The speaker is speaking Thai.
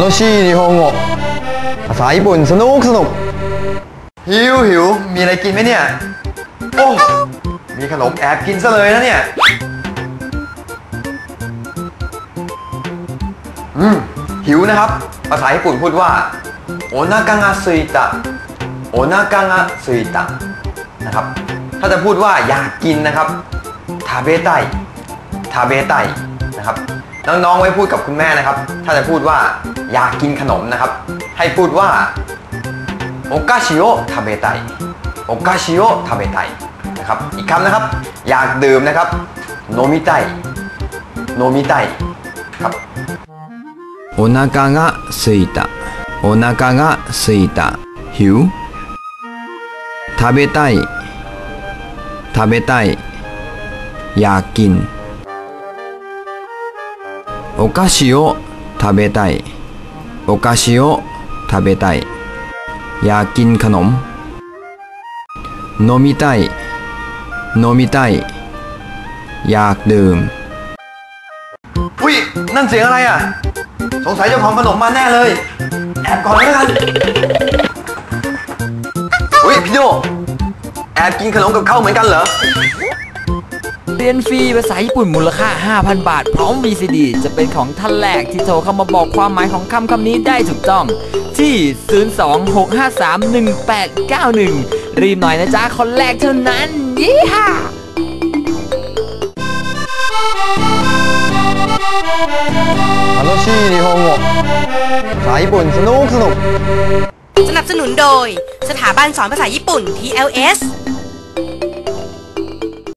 楽しい日本語ภาษาญี่ปุ่นสนุกสนุก หิวหิว มีอะไรกินไหมเนี่ย โอ้ มีขนมแอบกินซะเลยนะเนี่ย อืม หิวนะครับ ภาษาญี่ปุ่นพูดว่า โอนากังะซุยตะ โอนากังะซุยตะ นะครับ ถ้าจะพูดว่าอยากกินนะครับ ทาเบไตทาเบไตนะครับ น้องๆไว้พูดกับคุณแม่นะครับ ถ้าจะพูดว่าอยากกินขนมนะครับ ให้พูดว่าโอกาชิโอทาเบไตโอกาชิโอทาเบไตนะครับอีกคำนะครับ อยากดื่มนะครับโนมิไตโนมิไตครับおอนากะกะสึยตะโอนากะกะสึทาเบไตทาเบไตอยากกิน โอกาชิโอทาเบไตโอกาชิโอทาเบไตอยากกินขนมโนมิไตโนมิไตอยากดื่ม อุ้ย นั่นเสยงอยากกินขนม เรียนฟรีภาษาญี่ปุ่นมูลค่า 5,000 บาท พร้อม VCD จะเป็นของท่านแรกที่โทรเข้ามาบอกความหมายของคำคำนี้ได้ถูกต้อง ที่ 026531891 รีบหน่อยนะจ๊ะ คนแรกเท่านั้น ยี่ห้า 楽しい日本語ภาษาญี่ปุ่นสนุกสนุก สนับสนุนโดย สถาบันสอนภาษาญี่ปุ่น TLS